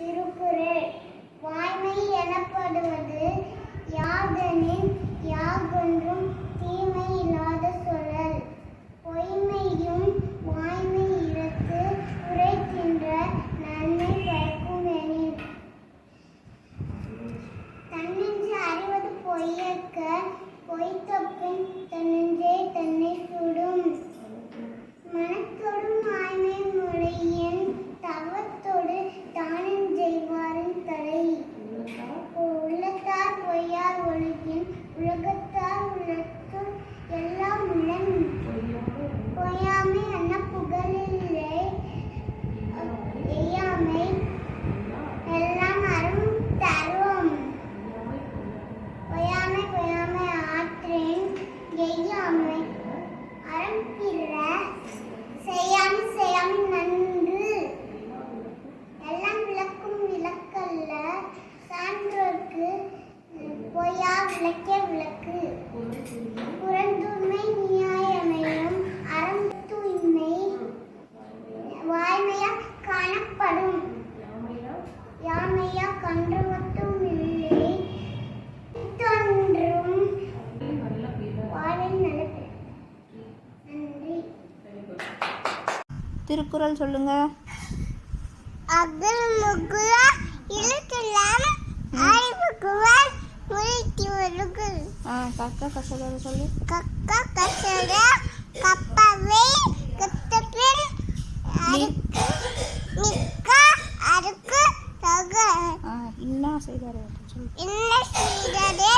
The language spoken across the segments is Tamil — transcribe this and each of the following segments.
திருக்குறள் வாய்மை எனப்படுவது யாதெனின் யாதொன்றும் தீமை இல்லாத சொல்லல் பொய்மையும் வாய்மை இறத்து உரைக்கின்ற நன்மை பயக்கும் எனின் தன்னெஞ்சு அறிவது பொய்யற்க பொய்த்தப்பின் உலகத்தார் உலகத்துள் எல்லாம் உள்ளன் பொய்யாமை அன்ன புகழில்லை. எய்யாமை எல்லாம் அரும் தரும். பொய்யாமை பொய்யாமை ஆற்றேன். எய்யாமை அறம் பிற செய்யாமை செய்யாமை நன்று. எல்லாம் விளக்கும் விளக்கல்ல. சான்றோர்க்கு பொய்யா விளக்கே காணப்படும் யாமையா கன்றவத்தும் இல்லை தோன்றும் திருக்குறள் சொல்லுங்க. அகல் முகுல இழுக்கலாம் அறிவுக்குவன் முளைத்தி வருகள் ஆ கக்க கசடர சொல்லு. கக்க கசட கப்பவை கத்தபின் அறுக்கு செய்தாரு என்ன செய்ததே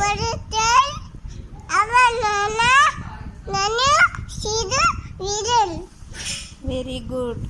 ஒருத்தல் அவன் செய்து விரல். Very good